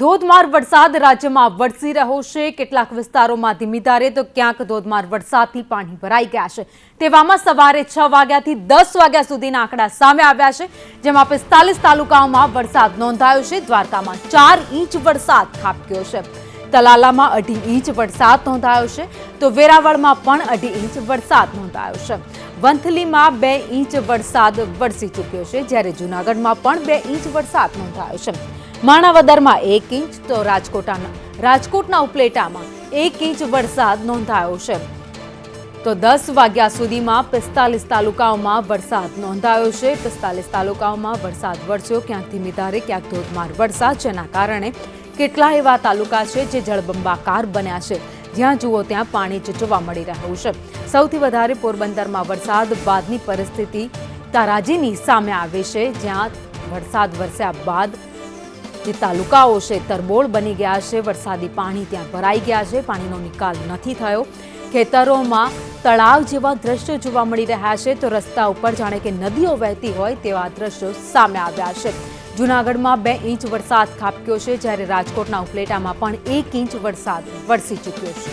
ધોધમાર વરસાદ રાજ્યમાં વરસી રહ્યો છે. કેટલાક વિસ્તારોમાં ધીમી ધારે તો ક્યાંક ધોધમાર વરસાદથી પાણી ભરાઈ ગયા છે. તેવામાં સવારે છ વાગ્યાથી દસ વાગ્યા સુધીના આંકડા સામે આવ્યા છે, જેમાં પિસ્તાલીસ તાલુકાઓમાં વરસાદ નોંધાયો છે. દ્વારકામાં ચાર ઇંચ વરસાદ ખાબક્યો છે. તલાલામાં અઢી ઇંચ વરસાદ નોંધાયો છે. તો વેરાવળમાં પણ અઢી ઇંચ વરસાદ નોંધાયો છે. વંથલીમાં બે ઇંચ વરસાદ વરસી ચૂક્યો છે, જ્યારે જૂનાગઢમાં પણ બે ઇંચ વરસાદ નોંધાયો છે. માણાવદરમાં એક ઇંચ તો રાજકોટના રાજકોટના ઉપલેટામાં એક ઇંચ વરસાદ નોંધાયો છે. તો દસ વાગ્યા સુધીમાં પિસ્તાલીસ તાલુકાઓમાં વરસાદ નોંધાયો છે. પિસ્તાલીસ તાલુકાઓમાં વરસાદ વરસ્યો. ક્યાંક ધીમી ધારે ક્યાંક ધોધમાર વરસાદ, જેના કારણે કેટલા એવા તાલુકા છે જે જળબંબાકાર બન્યા છે. જ્યાં જુઓ ત્યાં પાણી જોવા મળી રહ્યું છે. સૌથી વધારે પોરબંદરમાં વરસાદ, બાદની પરિસ્થિતિ તારાજીની સામે આવે છે. જ્યાં વરસાદ વરસ્યા બાદ જે તાલુકાઓ છે, તરબોળ બની ગયા છે, વરસાદી પાણી ત્યાં ભરાઈ ગયા છે, પાણીનો નિકાલ નથી થયો. ખેતરોમાં તળાવ જેવા દ્રશ્યો જોવા મળી રહ્યા છે, તો રસ્તા ઉપર જાણે કે નદીઓ વહેતી હોય તેવા દ્રશ્યો સામે આવ્યા છે. જૂનાગઢમાં બે ઇંચ વરસાદ ખાબક્યો છે, જ્યારે રાજકોટના ઉપલેટામાં પણ એક ઇંચ વરસાદ વરસી ચૂક્યો છે.